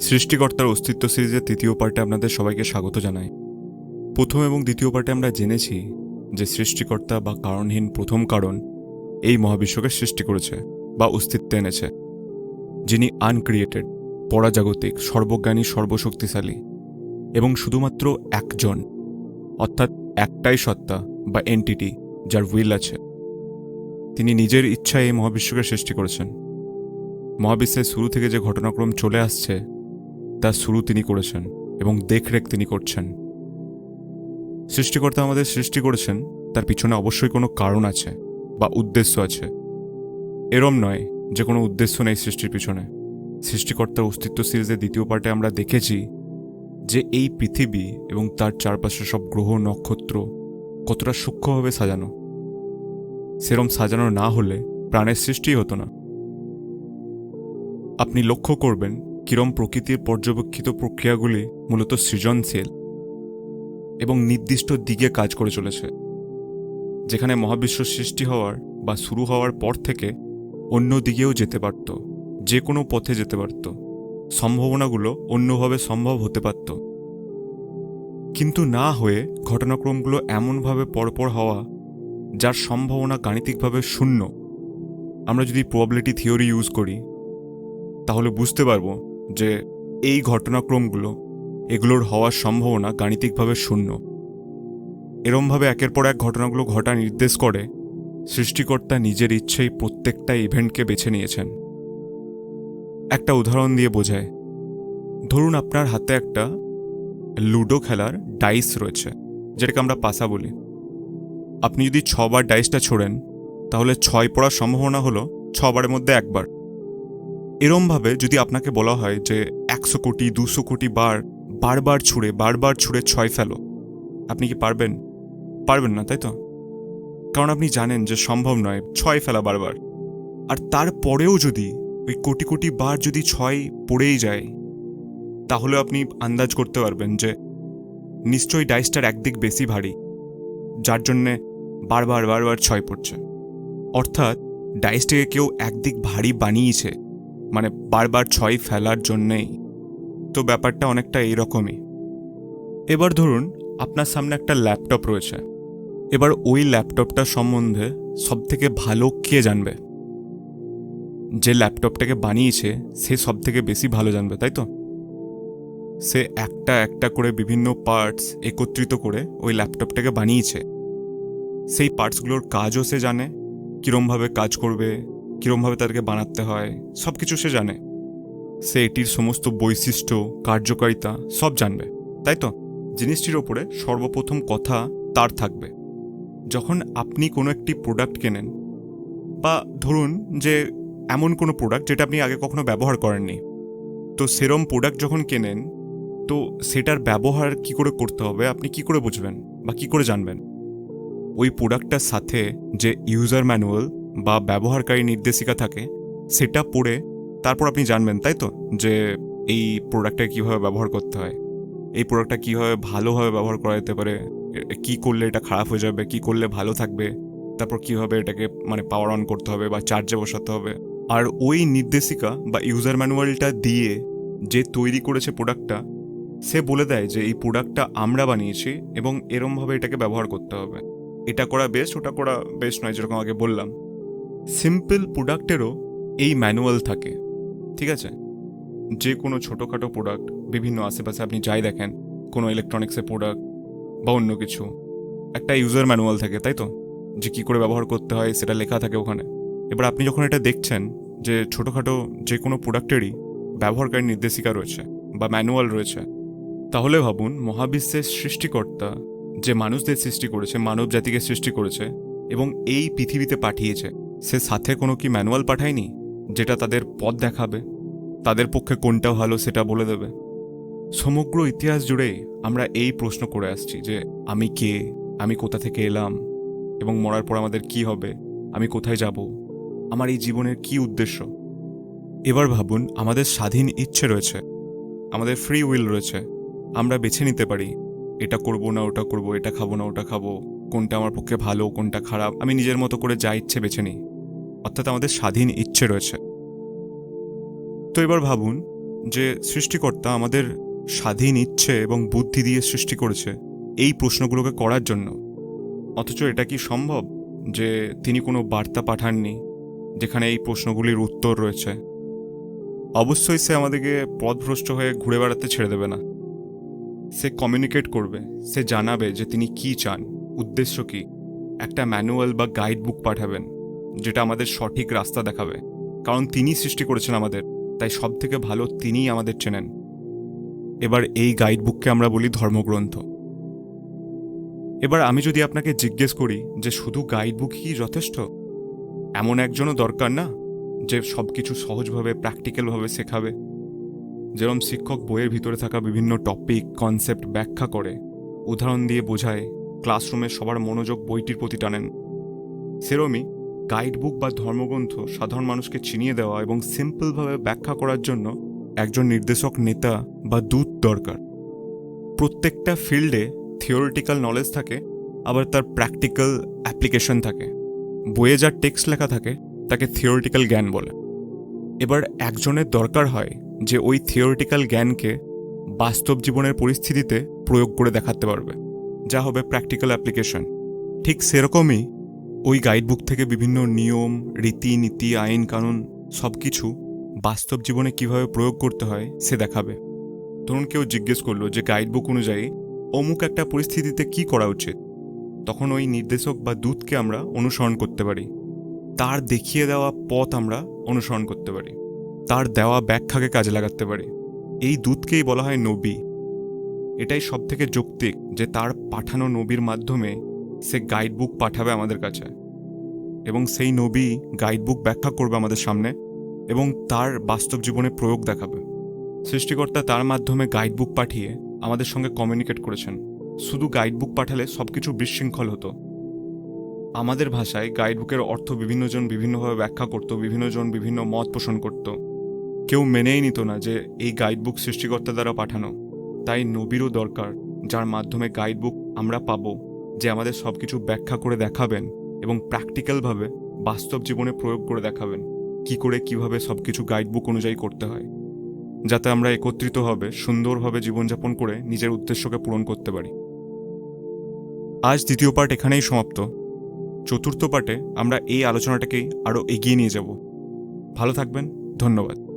সৃষ্টিকর্তার অস্তিত্ব সিরিজের তৃতীয় পার্টে আপনাদের সবাইকে স্বাগত জানাই। প্রথম এবং দ্বিতীয় পার্টে আমরা জেনেছি যে সৃষ্টিকর্তা বা কারণহীন প্রথম কারণ এই মহাবিশ্বকে সৃষ্টি করেছে বা অস্তিত্ব এনেছে, যিনি আনক্রিয়েটেড, পরাজাগতিক, সর্বজ্ঞানী, সর্বশক্তিশালী এবং শুধুমাত্র একজন, অর্থাৎ একটাই সত্তা বা এন্টিটি যার উইল আছে। তিনি নিজের ইচ্ছায় এই মহাবিশ্বকে সৃষ্টি করেছেন। মহাবিশ্বের শুরু থেকে যে ঘটনাক্রম চলে আসছে তার শুরু তিনি করেছেন এবং দেখরেখ তিনি করছেন। সৃষ্টিকর্তা আমাদের সৃষ্টি করেছেন, তার পিছনে অবশ্যই কোনো কারণ আছে বা উদ্দেশ্য আছে। এরম নয় যে কোনো উদ্দেশ্য নেই সৃষ্টির পিছনে। সৃষ্টিকর্তার অস্তিত্ব সিরিজের দ্বিতীয় পার্টে আমরা দেখেছি যে এই পৃথিবী এবং তার চারপাশে সব গ্রহ নক্ষত্র কতটা সূক্ষ্মভাবে সাজানো। সেরম সাজানো না হলে প্রাণের সৃষ্টি হতো না। আপনি লক্ষ্য করবেন কিরম প্রকৃতির পর্যবেক্ষিত প্রক্রিয়াগুলি মূলত সৃজনশীল এবং নির্দিষ্ট দিকে কাজ করে চলেছে, যেখানে মহাবিশ্ব সৃষ্টি হওয়ার বা শুরু হওয়ার পর থেকে অন্য দিকেও যেতে পারত, যে কোনো পথে যেতে পারত, সম্ভাবনাগুলো অন্যভাবে সম্ভব হতে পারত। কিন্তু না হয়ে ঘটনাক্রমগুলো এমনভাবে পরপর হওয়া যার সম্ভাবনা গাণিতিকভাবে শূন্য। আমরা যদি প্রবাবিলিটি থিওরি ইউজ করি, তাহলে বুঝতে পারব যে এই ঘটনাক্রমগুলো, এগুলোর হওয়ার সম্ভাবনা গাণিতিকভাবে শূন্য। এরমভাবে একের পর এক ঘটনাগুলো ঘটা নির্দেশ করে, সৃষ্টিকর্তা নিজের ইচ্ছেই প্রত্যেকটা ইভেন্টকে বেছে নিয়েছেন। একটা উদাহরণ দিয়ে বোঝায়। ধরুন আপনার হাতে একটা লুডো খেলার ডাইস রয়েছে, যেটাকে আমরা পাসা বলি। আপনি যদি ছবার ডাইসটা ছোড়েন, তাহলে ছয় পড়ার সম্ভাবনা হলো ছবারের মধ্যে একবার। এরমভাবে যদি আপনাকে বলা হয় যে একশো কোটি, দুশো কোটি বার, বারবার ছুঁড়ে বারবার ছুঁড়ে ছয় ফেলো, আপনি কি পারবেন? পারবেন না, তাই তো? কারণ আপনি জানেন যে সম্ভব নয় ছয় ফেলা বারবার। আর তারপরেও যদি ওই কোটি কোটি বার যদি ছয় পড়েই যায়, তাহলে আপনি আন্দাজ করতে পারবেন যে নিশ্চয়ই ডাইসটার একদিক বেশি ভারী, যার জন্যে বারবার বারবার ছয় পড়ছে। অর্থাৎ ডাইসটাকে কেউ একদিক ভারী বানিয়েছে মানে বারবার ছয় ফেলার জন্যেই। তো ব্যাপারটা অনেকটা এইরকমই এবার ধরুন আপনার সামনে একটা ল্যাপটপ রয়েছে। এবার ওই ল্যাপটপটা সম্বন্ধে সব থেকে ভালো কে জানবে? যে ল্যাপটপটাকে বানিয়েছে, সে সব থেকে বেশি ভালো জানবে, তাই তো? সে একটা একটা করে বিভিন্ন পার্টস একত্রিত করে ওই ল্যাপটপটাকে বানিয়েছে। সেই পার্টসগুলোর কাজও সে জানে, কীরমভাবে কাজ করবে, কীরমভাবে তাদেরকে বানাতে হয় সব কিছু সে জানে। সে এটির সমস্ত বৈশিষ্ট্য, কার্যকারিতা সব জানবে, তাই তো? জিনিসটির ওপরে সর্বপ্রথম কথা তার থাকবে। যখন আপনি কোনো একটি প্রোডাক্ট কেনেন, বা ধরুন যে এমন কোনো প্রোডাক্ট যেটা আপনি আগে কখনো ব্যবহার করেননি, তো সেরম প্রোডাক্ট যখন কেনেন, তো সেটার ব্যবহার কি করে করতে হবে, আপনি কি করে বুঝবেন, বা কি করে জানবেন? ওই প্রোডাক্টটার সাথে যে ইউজার ম্যানুয়াল বা ব্যবহারকারী নির্দেশিকা থাকে, সেটা পড়ে তারপর আপনি জানবেন, তাই তো? যে এই প্রোডাক্টটা কীভাবে ব্যবহার করতে হয়, এই প্রোডাক্টটা কীভাবে ভালোভাবে ব্যবহার করা যেতে পারে কি করলে এটা খারাপ হয়ে যাবে, কি করলে ভালো থাকবে, তারপর কীভাবে এটাকে মানে পাওয়ার অন করতে হবে বা চার্জে বসাতে হবে। আর ওই নির্দেশিকা বা ইউজার ম্যানুয়ালটা দিয়ে যে তৈরি করেছে প্রোডাক্টটা সে বলে দেয় যে এই প্রোডাক্টটা আমরা বানিয়েছি এবং এরমভাবে এটাকে ব্যবহার করতে হবে। এটা করা বেস্ট, ওটা করা বেস্ট নয়, যেরকম আগে বললাম। সিম্পল প্রোডাক্টেরও এই ম্যানুয়াল থাকে, ঠিক আছে? যে কোনো ছোটোখাটো প্রোডাক্ট বিভিন্ন আশেপাশে আপনি যাই দেখেন, কোনো ইলেকট্রনিক্সের প্রোডাক্ট বা অন্য কিছু, একটা ইউজার ম্যানুয়াল থাকে, তাই তো? যে কী করে ব্যবহার করতে হয়, সেটা লেখা থাকে ওখানে। এবার আপনি যখন এটা দেখছেন, যে ছোটোখাটো যে কোনো প্রোডাক্টেরই ব্যবহারকারী নির্দেশিকা রয়েছে বা ম্যানুয়াল রয়েছে, তাহলে ভাবুন, মহাবিশ্বের সৃষ্টিকর্তা যে মানুষদের সৃষ্টি করেছে মানব জাতিকে সৃষ্টি করেছে এবং এই পৃথিবীতে পাঠিয়েছে, সে সাথে কোনো কি ম্যানুয়াল পাঠায়নি যেটা তাদের পথ দেখাবে? তাদের পক্ষে কোনটা ভালো সেটা বলে দেবে? সমগ্র ইতিহাস জুড়েই আমরা এই প্রশ্ন করে আসছি যে, আমি কে? আমি কোথা থেকে এলাম? এবং মরার পর আমাদের কি হবে? আমি কোথায় যাব? আমার এই জীবনের কি উদ্দেশ্য? এবার ভাবুন, আমাদের স্বাধীন ইচ্ছে রয়েছে, আমাদের ফ্রি উইল রয়েছে, আমরা বেছে নিতে পারি এটা করব না, ওটা করব, এটা খাব না, ওটা খাব, কোনটা আমার পক্ষে ভালো, কোনটা খারাপ, আমি নিজের মতো করে যা ইচ্ছে বেছে নিই। অর্থাৎ আমাদের স্বাধীন ইচ্ছে রয়েছে। তো এবার ভাবুন যে সৃষ্টিকর্তা আমাদের স্বাধীন ইচ্ছে এবং বুদ্ধি দিয়ে সৃষ্টি করেছে এই প্রশ্নগুলোকে করার জন্য। অথচ এটা কি সম্ভব যে তিনি কোনো বার্তা পাঠাননি যেখানে এই প্রশ্নগুলির উত্তর রয়েছে? অবশ্যই সে আমাদেরকে পথভ্রষ্ট হয়ে ঘুরে বেড়াতে ছেড়ে দেবে না। সে কমিউনিকেট করবে, সে জানাবে যে তিনি কি চান, উদ্দেশ্য কি। একটা ম্যানুয়াল বা গাইড বুক পাঠাবেন, যেটা আমাদের সঠিক রাস্তা দেখাবে। কারণ তিনি সৃষ্টি করেছেন আমাদের, তাই সব থেকে ভালো তিনিই আমাদের চেনেন। এবার এই গাইড বুককে আমরা বলি ধর্মগ্রন্থ। এবার আমি যদি আপনাকে জিজ্ঞেস করি যে শুধু গাইড বুক কি যথেষ্ট? এমন একজনও দরকার না, যে সব কিছু সহজভাবে প্র্যাকটিক্যালভাবে শেখাবে। যেরকম শিক্ষক বইয়ের ভিতরে থাকা বিভিন্ন টপিক কনসেপ্ট ব্যাখ্যা করে, উদাহরণ দিয়ে বোঝায় ক্লাসরুমে সবার মনোযোগ বইটির প্রতি টানেন। সেরমই গাইড বুক বা ধর্মগ্রন্থ সাধারণ মানুষকে চিনিয়ে দেওয়া এবং সিম্পলভাবে ব্যাখ্যা করার জন্য একজন নির্দেশক নেতা বা দূত দরকার। প্রত্যেকটা ফিল্ডে থিওরিটিক্যাল নলেজ থাকে, আবার তার প্র্যাকটিক্যাল অ্যাপ্লিকেশন থাকে। বইয়ে যার টেক্সট লেখা থাকে, তাকে থিওরিটিক্যাল জ্ঞান বলে। এবার একজনের দরকার হয় যে ওই থিওরিটিক্যাল জ্ঞানকে বাস্তব জীবনের পরিস্থিতিতে প্রয়োগ করে দেখাতে পারবে। যা হবে প্র্যাকটিক্যাল অ্যাপ্লিকেশন ঠিক সেরকমই ওই গাইডবুক থেকে বিভিন্ন নিয়ম রীতি নীতি আইন কানুন সব কিছু বাস্তব জীবনে কীভাবে প্রয়োগ করতে হয় সে দেখাবে। ধরুন কেউ জিজ্ঞেস করল যে গাইডবুক অনুযায়ী অমুক একটা পরিস্থিতিতে কি করা উচিত? তখন ওই নির্দেশক বা দূতকে আমরা অনুসরণ করতে পারি। তার দেখিয়ে দেওয়া পথ আমরা অনুসরণ করতে পারি। তার দেওয়া ব্যাখ্যাকে কাজে লাগাতে পারি। এই দূতকেই বলা হয় নবী। এটাই সব থেকে যৌক্তিক যে তার পাঠানো নবীর মাধ্যমে সে গাইডবুক পাঠাবে আমাদের কাছে। এবং সেই নবী গাইডবুক ব্যাখ্যা করবে আমাদের সামনে এবং তার বাস্তব জীবনে প্রয়োগ দেখাবে। সৃষ্টিকর্তা তার মাধ্যমে গাইডবুক পাঠিয়ে আমাদের সঙ্গে কমিউনিকেট করেছেন। শুধু গাইডবুক পাঠালে সবকিছু বিশৃঙ্খল হতো। আমাদের ভাষায় গাইডবুকের অর্থ বিভিন্নজন বিভিন্নভাবে ব্যাখ্যা করত বিভিন্নজন বিভিন্ন মত পোষণ করত। কেউ মেনেই নিত না যে এই গাইডবুক সৃষ্টিকর্তা দ্বারা পাঠানো। তাই নবীরও দরকার, যার মাধ্যমে গাইডবুক আমরা পাবো, যে আমাদের সব কিছু ব্যাখ্যা করে দেখাবেন এবং প্র্যাকটিক্যালভাবে বাস্তব জীবনে প্রয়োগ করে দেখাবেন, কি করে কীভাবে সব কিছু গাইডবুক অনুযায়ী করতে হয়। যাতে আমরা একত্রিতভাবে সুন্দরভাবে জীবনযাপন করে নিজের উদ্দেশ্যকে পূরণ করতে পারি। আজ দ্বিতীয় পার্ট এখানেই সমাপ্ত। চতুর্থ পার্টে আমরা এই আলোচনাটাকেই আরও এগিয়ে নিয়ে যাব। ভালো থাকবেন, ধন্যবাদ।